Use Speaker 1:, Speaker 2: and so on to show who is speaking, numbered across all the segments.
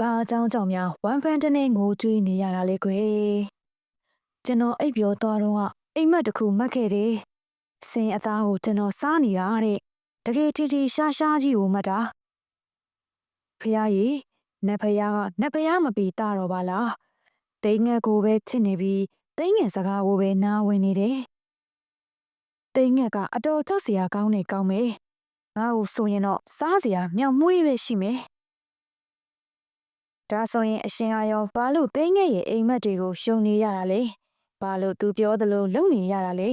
Speaker 1: ဘာအကြောင်းကြောင့်များဝမ်ဖန်တနဲ့ငိုကြွေးနေရတာလဲကွယ်ကျွန်တော်အိပ်ပျော်သွားတော့ကအိမ်မက်တစ်ခုမှတ်ခဲ့တယ်စင်အသားကိုကျွန်တော်စားနေတာတဲ့တကယ်တီတီရှားရှားကြီးကိုမှတ်တာဖះရေနတ်ဖះကနတ်ဖះမပီတာတော့ပါလားတိန်ငက်ကိုပဲချစ်နေပြီးတိန်ငက်စကားကိုပဲနားဝင်နေတယ်တိန်ငက်ကအတော်ကြောက်စရာကောင်းနေကောင်းမယ်ငါ့ကိုဆိုရင်တော့စားစရာမြောက်မွေးပဲရှိမယ် ဒါဆိုရင်အရှင်အာယောဘာလို့တိန်ငက်ရဲ့အိမ်မက်တွေကိုရှုံနေရတာလဲဘာလို့သူပြောသလိုလုပ်နေရတာလဲ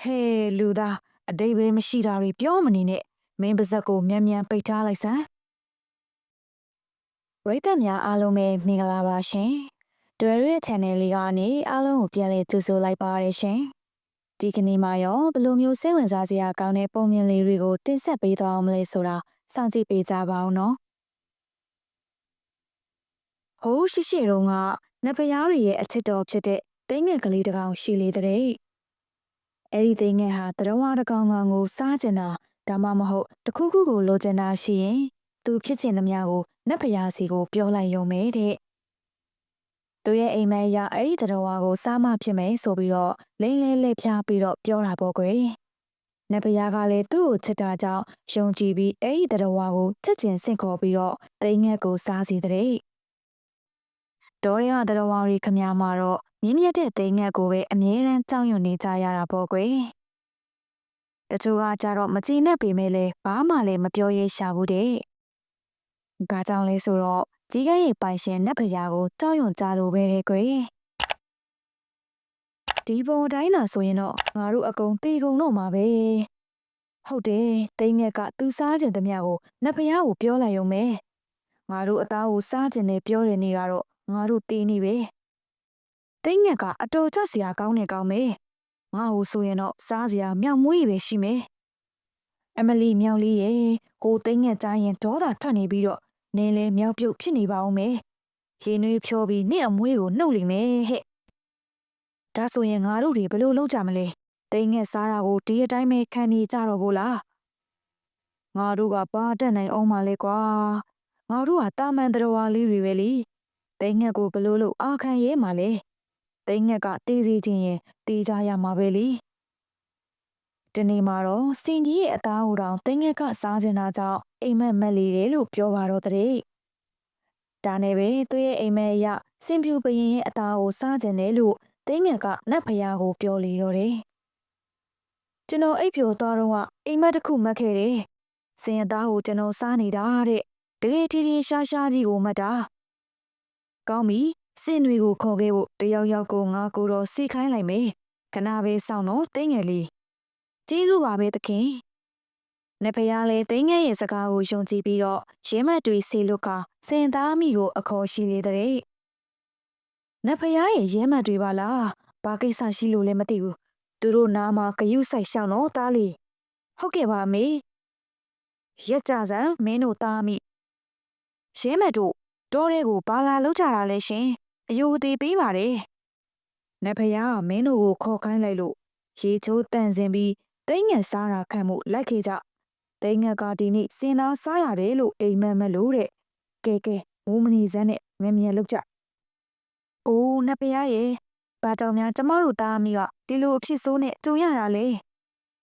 Speaker 1: ဟဲလူသားအတိတ်ပဲမရှိတာတွေပြောမနေနဲ့မင်းပါဇက်ကိုမြန်မြန်ပိတ်ထားလိုက်စမ်းပရိသတ်များအားလုံးပဲမင်္ဂလာပါရှင်တွေ့ရ channel လေးကနေအားလုံးကိုပြန်လည်ကြိုဆိုလိုက်ပါရရှင်ဒီကနေ့မှာရောဘယ်လိုမျိုးစိတ်ဝင်စားစရာကောင်းတဲ့ပုံမြင်လေးတွေကိုတင်ဆက်ပေးသွားအောင်မလဲဆိုတာစောင့်ကြည့်ပေးကြပါဦးနော် ဟိုးရှိရှိတုန်းကနတ်ဖျားတွေရဲ့အချစ်တော်ဖြစ်တဲ့တိငယ်ကလေးတစ်ကောင်ရှိလေတဲ့အဲ့ဒီတိငယ်ဟာတရဝါတစ်ကောင်ကောင်ကိုစားကျင်တာဒါမှမဟုတ်တခုခုကိုလိုချင်တာရှိရင်သူဖြစ်ချင်သမျှကိုနတ်ဖျားစီကိုပြောလိုက်ရုံပဲတဲ့သူရဲ့အိမ်မက်ရအဲ့ဒီတရဝါကိုစားမဖြစ်မယ်ဆိုပြီးတော့လိမ့်လဲလဲဖျားပြီးတော့ပြောတာပေါ့ကွယ်နတ်ဖျားကလည်းသူ့ကိုချစ်တာကြောင့်ယုံကြည်ပြီးအဲ့ဒီတရဝါကိုချစ်ချင်ဆင့်ခေါ်ပြီးတော့တိငယ်ကိုစားစီတဲ့ ဒေါ်ရီကတရဝါရီခမမှာတော့မြင့်မြတ်တဲ့တိငယ်ကိုပဲအမြဲတမ်းကြောက်ရွံ့နေကြရတာပေါ့ကွယ်တချို့ကကြတော့မကြည်နဲ့ပေမဲ့လည်းဘာမှလည်းမပြောရဲရှာဘူးတဲ့။ဘာကြောင့်လဲဆိုတော့ကြီးကဲရဲ့ပိုင်ရှင်နတ်ဖရာကိုကြောက်ရွံ့ကြလို့ပဲတဲ့ကွယ်။ဒီပုံတိုင်းလာဆိုရင်တော့ငါတို့အကုန်တေကုန်တော့မှာပဲ။ဟုတ်တယ်တိငက်က သူစားကျင်သမျှကိုနတ်ဖရာကိုပြောလိုက်ရုံပဲ။ငါတို့အသားကိုစားကျင်နေပြောတဲ့နေ့ကတော့ ငါတို့တေးနေပဲ။တိငက်ကအတော်ချက်စရာကောင်းနေကောင်းမယ်။ငါ့ကိုဆိုရင်တော့စားစရာမြောက်မွေးပဲရှိမယ်။အမလီမြောက်လေးရဲ့ကိုသိန်းငက်ကြားရင်ဒေါသထွက်နေပြီးတော့နင်းလဲမြောက်ပြုတ်ဖြစ်နေပါအောင်မယ်။ရေနွေးဖြောပြီးနင့်အမွေးကိုနှုတ်လိမ့်မယ်ဟဲ့။ဒါဆိုရင်ငါတို့တွေဘယ်လိုလုပ်ကြမလဲ။သိန်းငက်စားတာကိုဒီအတိုင်းပဲခံနေကြတော့ဘို့လား။ငါတို့ကပါတက်နိုင်အောင်ပါလေကွာ။ငါတို့ကတာမန်တော်ဝါလေးတွေပဲလေ။ သိန်းငက်ကိုဘယ်လိုလုပ်အာခံရဲမှာလဲ။သိန်းငက်ကတေးစီခြင်းရင်တေးကြရမှာပဲလေ။ဒီနေ့မှာတော့စင်ကြီးရဲ့အသားကိုတောင်တင်းငက်ကစားကျင်တာကြောင့်အိမ်မက်မက်လေးတယ်လို့ပြောပါတော့တဲ့။ဒါနဲ့ပဲသူ့ရဲ့အိမ်မက်အရစင်ပြူပရင်ရဲ့အသားကိုစားကျင်တယ်လို့တင်းငက်ကနတ်ဖယားကိုပြောလေတော့တယ်။ကျွန်တော်အိပ်ပျော်သွားတော့ကအိမ်မက်တစ်ခုမှတ်ခဲ့တယ်။စင်အသားကိုကျွန်တော်စားနေတာတဲ့။တကယ်ထီထီရှားရှားကြီးကိုမှတ်တာ။ ကောင်းပြီစင်တွေကိုခေါ်ခဲ့ဖို့တယောက်ယောက်ကိုငါကိုတော့စီခိုင်းလိုက်မယ်။ခဏပဲစောင့်တော့တင်းငယ်လေးကျေးဇူးပါပဲသခင်။နေဖျားလဲတင်းငယ်ရဲ့စကားကိုယုံကြည်ပြီးတော့ရင်းမက်တွေဆေလွတ်ကစင်သားမိကိုအခေါ်ရှိလေတဲ့။နေဖျားရဲ့ရင်းမက်တွေပါလား။ဘာကိစ္စရှိလို့လဲမသိဘူး။သူတို့နားမှာဂယုဆိုင်ရှောင်းတော့တားလီ။ဟုတ်ကဲ့ပါမေ။ရက်ကြစံမင်းတို့သားမိ။ရင်းမက်တို့ တောထဲကိုဘာလာလောက်ကြတာလဲရှင်။အယိုသေးပေးပါတယ်။နေဖျားကမင်းတို့ကိုခေါ်ခိုင်းလိုက်လို့ရေချိုးတန့်စင်ပြီးတိတ်ငက်စားတာခံမှုလိုက်ခဲ့ကြတိတ်ငက်ကဒီနေ့စင်သားစားရတယ်လို့အိမ်မက်မလို့တဲ့ကဲကဲမိုးမနေစမ်းနဲ့မင်းမြန်လောက်ကြအိုးနတ်ဖျားရဲ့ဘာတောင်များကျမတို့သားအမိကဒီလိုအဖြစ်ဆိုးနဲ့ကြုံရတာလေ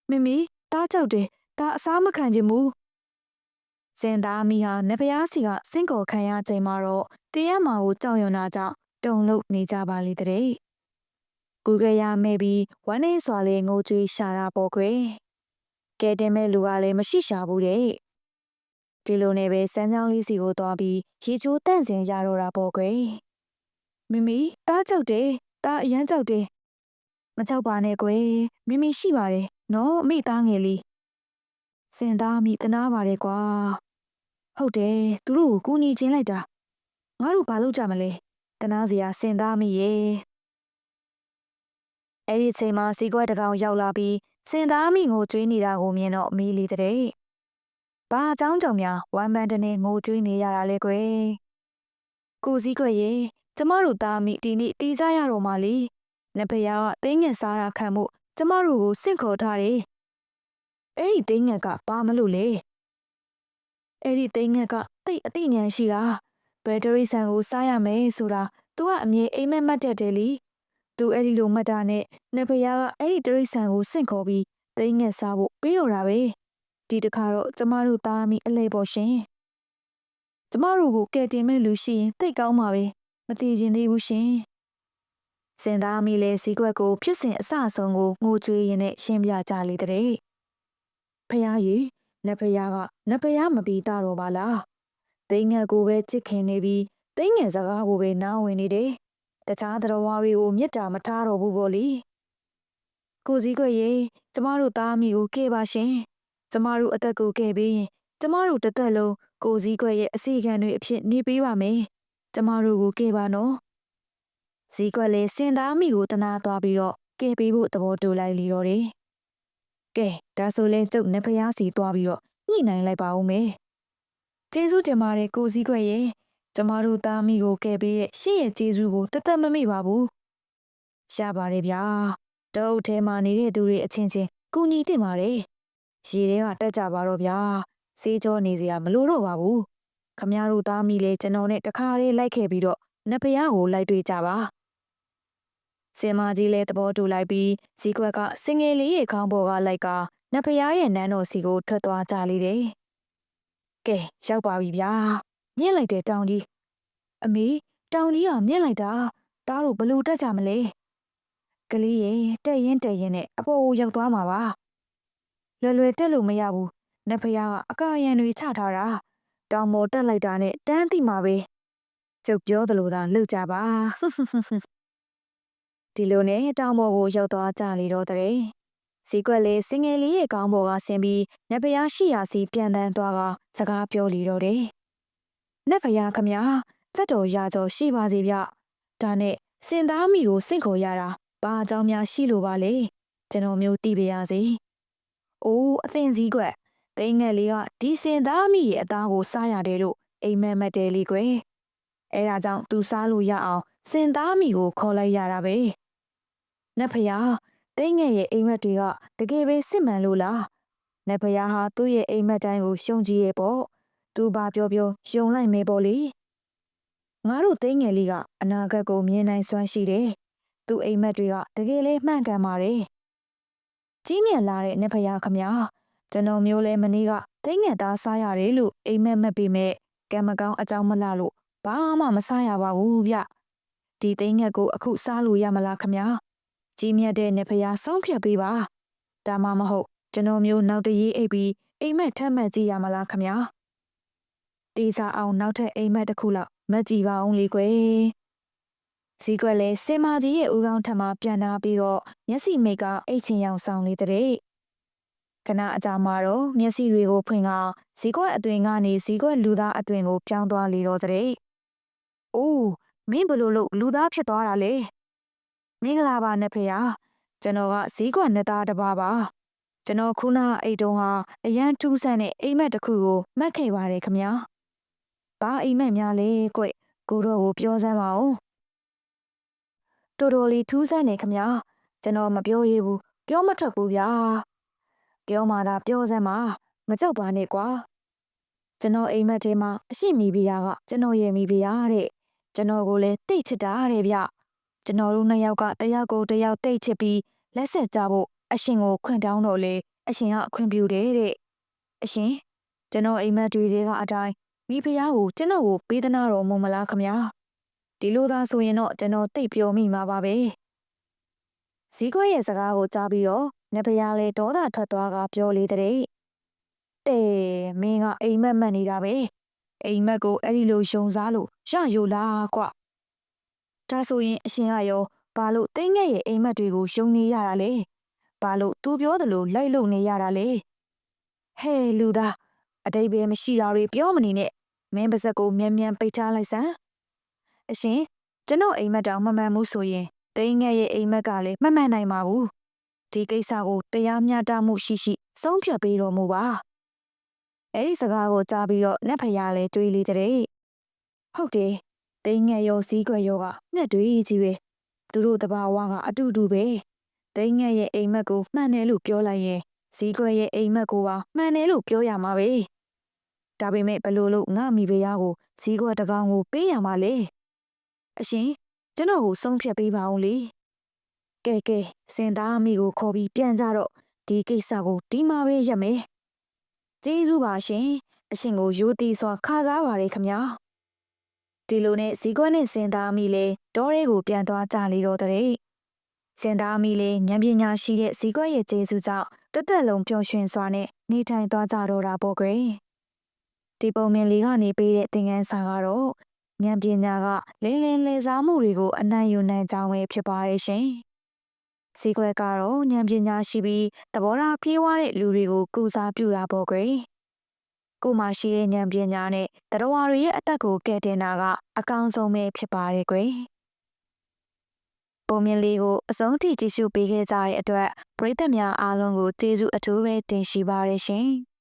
Speaker 1: မမီတားကြောက်တယ်ဒါအစားမခံချင်ဘူး စင်သားအမိဟာနတ်ဖျားစီကစင့်ကော်ခံရချိန်မှာတော့တရားမာကိုကြောက်ရွံ့တာကြောင့်တုံလို့နေကြပါလေတဲ့ကူကရမဲ့ပြီးဝမ်းနေစွာလေးငိုကြွေးရှာတာပေါ့ခွေကဲတင်မဲ့လူကလည်းမရှိရှာဘူးတဲ့ဒီလိုနဲ့ပဲစမ်းချောင်းလေးစီကိုသွားပြီးရေချိုးတန့်စင်ရတော့တာပေါ့ကွယ်မမီတားကြောက်တယ်တားအရန်ကြောက်တယ်မကြောက်ပါနဲ့ကွယ်မမီရှိပါတယ်နော်အမိသားငယ်လေးစင်သားမိတနာပါတယ်ကွာ ဟုတ်တယ်သူတို့ကိုကူညီချင်းလိုက်တာငါတို့ဘာလုပ်ကြမလဲတနာစရာစင်သားမိရဲ့အဲ့ဒီချိန်မှာစီကွက်တကောင်ရောက်လာပြီးစင်သားမိကိုကျွေးနေတာကိုမြင်တော့မီးလီတဲ့။ဘာအကြောင်းကြောင့်များဝမ်းပန်းတနေငိုကျွေးနေရတာလဲကွယ်။ကိုစည်းကွက်ရေကျမတို့သားမိဒီနေ့တီးကြရတော့မှလေ။လက်ဖျားကတင်းငင်စားတာခံမှုကျမတို့ကိုစင့်ခေါ်ထားတယ်။အဲ့ဒီတင်းငင်ကဘာမလို့လဲ။ အဲ့ဒီတင်းငင်က တိတ်အသိဉာဏ်ရှိတာဘယ်တရိษံကိုစားရမယ်ဆိုတာ तू ကအမြဲအိမ်မက်မှတ်တတ်တယ်လी तू အဲ့ဒီလိုမှတ်တာနဲ့နတ်ဖျားကအဲ့ဒီတရိษံကိုစင့်ခေါ်ပြီးသိငှက်စားဖို့ပေးတော့တာပဲဒီတခါတော့ကျမတို့သားမိအလဲပေါ်ရှင်ကျမတို့ကိုကယ်တင်မဲ့လူရှိရင်သိတ်ကောင်းပါပဲမတည်ခြင်းသေးဘူးရှင်စင်သားမိလဲစီကွက်ကိုဖြစ်စဉ်အဆအဆုံးကိုငိုကြွေးရင်းနဲ့ရှင်းပြကြလေတဲ့ဖះကြီး နတ်ဖះကနတ်ဖះမပြီးတာတော့ပါလားသိငှက်ကိုပဲချစ်ခင်နေပြီးသိငှက်စကားကိုပဲနားဝင်နေတယ်တခြားတော်ဝါတွေကိုမေတ္တာမထားတော့ဘူးပေါ့လေကိုစည်းခွေရေကျမတို့သားမိကိုကဲပါရှင်ကျမတို့အသက်ကိုကဲပေးရင်ကျမတို့တစ်သက်လုံးကိုစည်းခွေရဲ့အစီခံတွေအဖြစ်နေပေးပါမယ်ကျမတို့ကိုကဲပါနော်စည်းခွက်လည်းစင်သားမိကိုတနာသွားပြီးတော့ကဲပေးဖို့သဘောတူလိုက်လီတော့တယ် ကဲဒါဆိုလဲကျုပ်နဖျားစီသွားပြီးတော့ညှိနှိုင်းလိုက်ပါဦးမယ်ကျေးဇူးတင်ပါတယ်ကိုစည်းခွက်ရေကျမတို့သားမိကိုကဲပေးရဲ့ရှင့်ရဲ့ကျေးဇူးကိုတသက်မမေ့ပါဘူးရပါတယ်ဗျာတုတ်ထဲမှာနေတဲ့သူတွေအချင်းချင်းကူညီတင်ပါတယ်ရေထဲကတက်ကြပါတော့ဗျာစေးကြောနေစရာမလိုတော့ပါဘူးခမရတို့သားမိလေကျွန်တော်နဲ့တခါလေးလိုက်ခဲ့ပြီးတော့နဖျားကိုလိုက်တွေ့ကြပါ စင်မကြီးလည်းသဘောတူလိုက်ပြီးဇီကွက်ကစင်ငယ်လေးရဲ့ခေါင်းပေါ်ကလိုက်ကနဖျားရဲ့နန်းတော်စီကိုထွက်သွားကြလေတယ်ကဲရောက်ပါပြီဗျာမြင့်လိုက်တဲ့တောင်ကြီးအမေတောင်ကြီးကမြင့်လိုက်တာတားတို့ဘလို့တက်ကြမလဲကလေးရေတက်ရင်တက်ရင်နဲ့အပေါ်ကိုရောက်သွားမှာပါလွယ်လွယ်တက်လို့မရဘူးနဖျားကအကာရန်တွေချထားတာတောင်ပေါ်တက်လိုက်တာနဲ့တန်းတိမှာပဲကျုပ်ပြောသလိုသာလှုပ်ကြပါ ဒီလိုနဲ့တောင်ပေါ်ကိုရောက်သွားကြလေတော့တဲ့စီကွက်လေးစင်ငယ်လေးရဲ့ကောင်းပေါ်ကဆင်းပြီးနဖျားရှိရာစီပြန်တန်းသွားကစကားပြောလေတော့တယ်နဖျားခမညာစက်တော်ရာကျော်ရှိပါစေဗျဒါနဲ့စင်သားမိကိုစင့်ခေါ်ရတာဘာအကြောင်းများရှိလို့ပါလဲကျွန်တော်မျိုးသိပါရစေ။အိုးအသင်စည်းကွက်သိငယ်လေးကဒီစင်သားမိရဲ့အသားကိုစားရတယ်လို့အိမ်မက်မက်တယ်လေကွယ်။အဲဒါကြောင့်သူစားလို့ရအောင်စင်သားမိကိုခေါ်လိုက်ရတာပဲ။ နတ်ဖျားသိငယ်ရဲ့အိမ်မက်တွေကတကယ်ပဲစစ်မှန်လို့လား။နတ်ဖျားဟာသူ့ရဲ့အိမ်မက်တိုင်းကိုရှုံကြည့်ရဲ့ပေါ့။သူဘာပြောပြောယုံလိုက်မယ်ပေါ့လေ။ငါတို့သိငယ်လေးကအနာဂတ်ကိုမြင်နိုင်စွမ်းရှိတယ်။သူ့အိမ်မက်တွေကတကယ်လေးမှန်ကန်ပါတယ်။ကြီးမြတ်လာတဲ့နဖယားခမကျွန်တော်မျိုးလဲမနေ့ကသိငယ်သားစားရတယ်လို့အိမ်မက်မက်ပေမဲ့ကံမကောင်းအကြောင်းမလှလို့ဘာမှမစားရပါဘူးဗျ။ဒီသိငယ်ကိုအခုစားလို့ရမလားခမ ကြီးမြတ်တဲ့နဖယားဆုံးဖြတ်ပေးပါ။ဒါမှမဟုတ်ကျွန်တော်မျိုးနောက်တရေးအိပ်ပြီးအိမ်မက်ထက်မှတ်ကြည့်ရမလားခမတေးစားအောင်နောက်ထပ်အိမ်မက်တစ်ခုလောက်မကြည့်ပါအောင်လေကွယ်။ဇီကွက်လည်းစင်မာကြီးရဲ့ဦးခေါင်းထပ်မှပြန်လာပြီးတော့မျက်စိမိတ်ကအိတ်ချင်ရောင်ဆောင်လေးတဲ့ခဏအကြာမှာတော့မျက်စိတွေကိုဖွင့်ကဇီကွက်အသွင်ကနေဇီကွက်လူသားအသွင်ကိုပြောင်းသွားလေတော့တဲ့။အိုးမင်းဘလို့လို့လူသားဖြစ်သွားတာလေ။ မင်္ဂလာပါနဖေယာကျွန်တော်ကဇီကွက်နှစ်သားတစ်ပါးပါ။ကျွန်တော်ခုနအိတ်တုံးဟာအရန်ထူးဆန်းတဲ့အိမ်မက်တစ်ခုကိုမှတ်ခဲ့ပါတယ်ခမညာ။ဘာအိမ်မက်များလဲကွကိုတော့ကိုပြောစမ်းပါဦးတော်တော်လေးထူးဆန်းနေခမကျွန်တော်မပြောရဘူးပြောမထွက်ဘူးဗျာပြောမှသာပြောစမ်းပါမကြောက်ပါနဲ့ကွာကျွန်တော်အိမ်မက်ထဲမှာအရှိမိပြာကကျွန်တော်ရဲ့မိပြာတဲ့ကျွန်တော်ကိုလည်းတိတ်ချစ်တာတဲ့ဗျ ကျွန်တော်တို့နှစ်ယောက်ကတယောက်ကိုတယောက်တိတ်ချစ်ပြီးလက်ဆက်ကြဖို့အရှင်ကိုခွင့်တောင်းတော့လေအရှင်ကအခွင့်ပြုတယ်တဲ့အရှင်ကျွန်တော်အိမ်မက်တွေတွေကအတိုင်းမိဖုရားကိုကျွန်တော်ကိုပေးသနာတော်မူမလားခမညာဒီလိုသာဆိုရင်တော့ကျွန်တော်သိပ်ပျော်မိမှာပါပဲဇီးခွဲရဲ့စကားကိုကြားပြီးတော့နဖရားလဲဒေါသထွက်သွားကပြောလေတဲ့တဲမင်းကအိမ်မက်မှတ်နေတာပဲအိမ်မက်ကိုအဲ့ဒီလိုယုံစားလို့ရယိုလားကွ ဒါဆိုရင်အရှင်ကရောဘာလို့တင်းငယ်ရဲ့အိမ်မက်တွေကိုယုံနေရတာလဲဘာလို့သူပြောသလိုလိုက်လုံနေရတာလဲဟဲလူသားအတိတ်ပဲမရှိတာတွေပြောမနေနဲ့မင်းပါဇက်ကိုမြန်မြန်ပိတ်ထားလိုက်စမ်းအရှင်ကျွန်တော်အိမ်မက်တောင်မမှန်ဘူးဆိုရင်တိန်ငယ်ရဲ့အိမ်မက်ကလည်းမမှန်နိုင်ပါဘူးဒီကိစ္စကိုတရားမျှတမှုရှိရှိဆုံးဖြတ်ပေးတော်မူပါအဲ့ဒီစကားကိုကြားပြီးတော့လက်ဖျားလဲတွေးလေတဲ့ဟုတ်တယ် တိန်ငယ်ရောစီးခွက်ရောကငှက်တွေကြီးပဲသူတို့တဘာဝကအတူတူပဲတိန်ငယ်ရဲ့အိမ်မက်ကိုမှန်တယ်လို့ပြောလိုက်ရင်စီးခွက်ရဲ့အိမ်မက်ကိုပါမှန်တယ်လို့ပြောရမှာပဲဒါပေမဲ့ဘလို့လို့ငါမိဖုရားကိုဈေးကွက်တစ်ကောင်ကိုပေးရမှာလေအရှင်ကျွန်တော်ကိုဆုံးဖြတ်ပေးပါအောင်လေကဲကဲစင်သားအမိကိုခေါ်ပြီးပြန်ကြတော့ဒီကိစ္စကိုဒီမှာပဲရပ်မယ်ကျေးဇူးပါရှင်အရှင်ကိုယူတီစွာခါစားပါရခင်ဗျာ ဒီလိုနဲ့ဈေးကွက်နဲ့စင်သားအမိလည်းတောထဲကိုပြန်သွားကြလေတော့တဲ့စင်သားအမိလည်းဉာဏ်ပညာရှိတဲ့ဈေးကွက်ရဲ့ကျေးဇူးကြောင့်တစ်သက်လုံးပျော်ရွှင်စွာနဲ့နေထိုင်သွားကြတော့တာပေါ့ကွယ်ဒီပုံမြင်လေးကနေပေးတဲ့သင်ခန်းစာကတော့ဉာဏ်ပညာကလင်းလင်းလေးစားမှုတွေကိုအနိုင်ယူနိုင်ကြောင်းပဲဖြစ်ပါတယ်ရှင်ဈေးကွက်ကတော့ဉာဏ်ပညာရှိပြီးသဘောထားပြေးွားတဲ့လူတွေကိုကုစားပြူတာပေါ့ကွယ် ကိုမှရှိတဲ့ဉာဏ်ပညာနဲ့တရဝါတွေရဲ့အသက်ကိုကယ်တင်တာကအကောင်းဆုံးပဲဖြစ်ပါတယ်ကွယ်ပုံမြင်လေးကိုအဆုံးထိကြည့်ရှုပေးခဲ့ကြတဲ့အတွက်ပရိသတ်များအားလုံးကိုကျေးဇူးအထူးပဲတင်ရှိပါရရှင်။